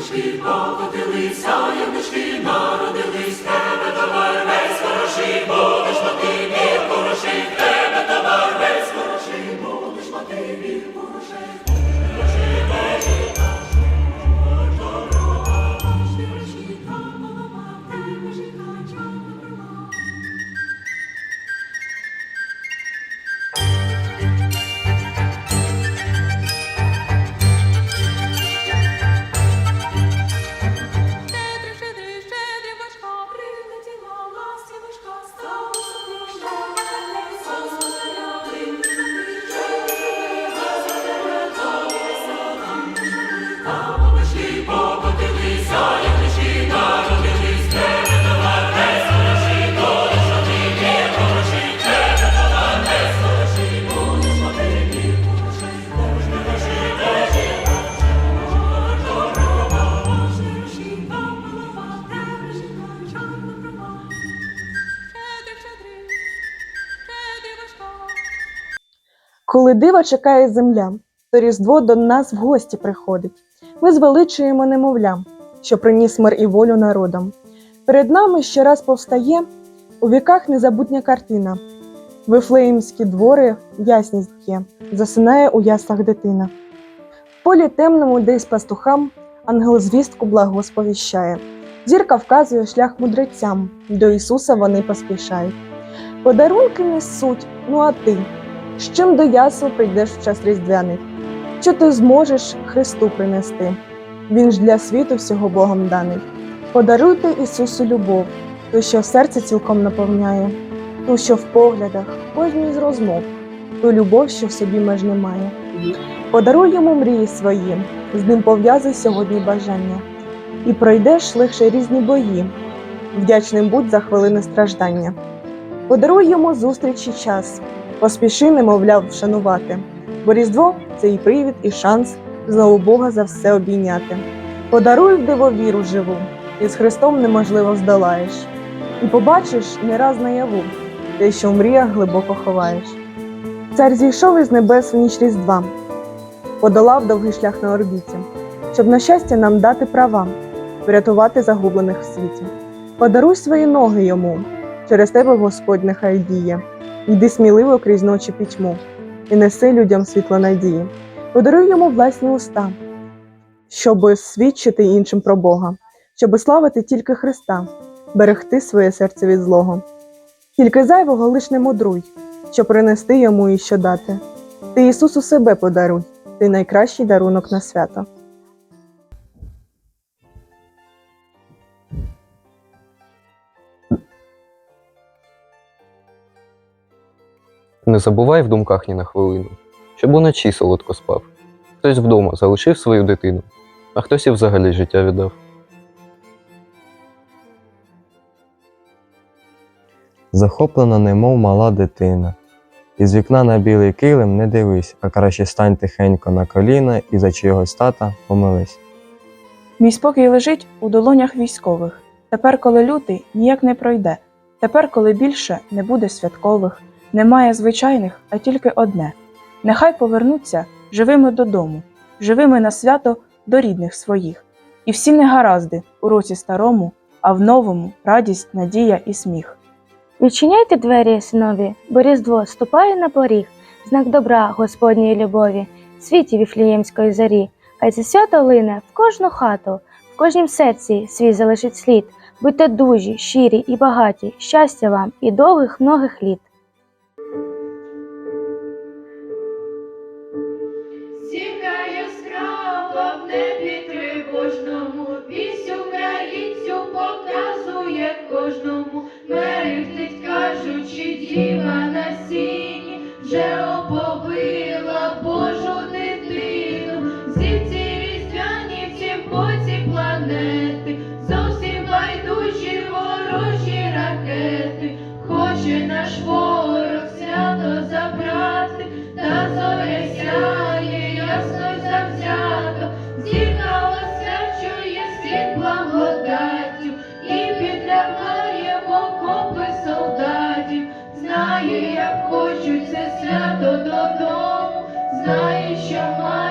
Щедрий, Коли дива чекає земля, то Різдво до нас в гості приходить. Ми звеличуємо немовля, що приніс мир і волю народам. Перед нами ще раз повстає у віках незабутня картина. Вифлеємські двори ясність є, засинає у яслах дитина. В полі темному десь пастухам ангел звістку благо сповіщає. Зірка вказує шлях мудрецям, до Ісуса вони поспішають. Подарунки несуть, ну а ти, з чим до ясел прийдеш в час різдвяний? Що ти зможеш Христу принести? Він ж для світу всього Богом даний. Подаруйте Ісусу любов, ту, що серце цілком наповняє, ту, що в поглядах, в кожній з розмов, ту любов, що в собі меж немає. Подаруй йому мрії свої, з ним пов'язуй сьогодні бажання, і пройдеш легше різні бої, вдячним будь за хвилини страждання. Подаруй йому зустрічі час, поспіши, немовляв, вшанувати, бо Різдво це і привід, і шанс знову Бога за все обійняти. Подаруй дивовіру живу, і з Христом неможливо здолаєш, і побачиш не раз наяву те, що в мріях глибоко ховаєш. Цар зійшов із небес в ніч Різдва, подолав довгий шлях на орбіті, щоб на щастя нам дати права, врятувати загублених в світі. Подаруй свої ноги йому, через тебе Господь нехай діє. Йди сміливо крізь ночі пітьму і неси людям світло надії. Подаруй йому власні уста, щоби свідчити іншим про Бога, щоби славити тільки Христа, берегти своє серце від злого. Тільки зайвого лиш не мудруй, що принести йому і що дати. Ти Ісусу себе подаруй, ти найкращий дарунок на свято. Не забувай в думках ні на хвилину, щоб уночі солодко спав. Хтось вдома залишив свою дитину, а хтось і взагалі життя віддав. захоплена, немов мала дитина. Із вікна на білий килим не дивись, а краще стань тихенько на коліна і за чийогось тата помились. Мій спокій лежить у долонях військових. Тепер, коли лютий ніяк не пройде. Тепер, коли більше не буде святкових, немає звичайних, а тільки одне. Нехай повернуться живими додому, живими на свято до рідних своїх. І всі негаразди у році старому, а в новому радість, надія і сміх. Відчиняйте двері, синові, бо різдво ступає на поріг, знак добра Господньої любові, світі віфліємської зарі. Хай це свято лине в кожну хату, в кожнім серці свій залишить слід. Будьте дужі, щирі і багаті, щастя вам і довгих многих літ. Небі тривожному, вісь українцю показує кожному, your mind.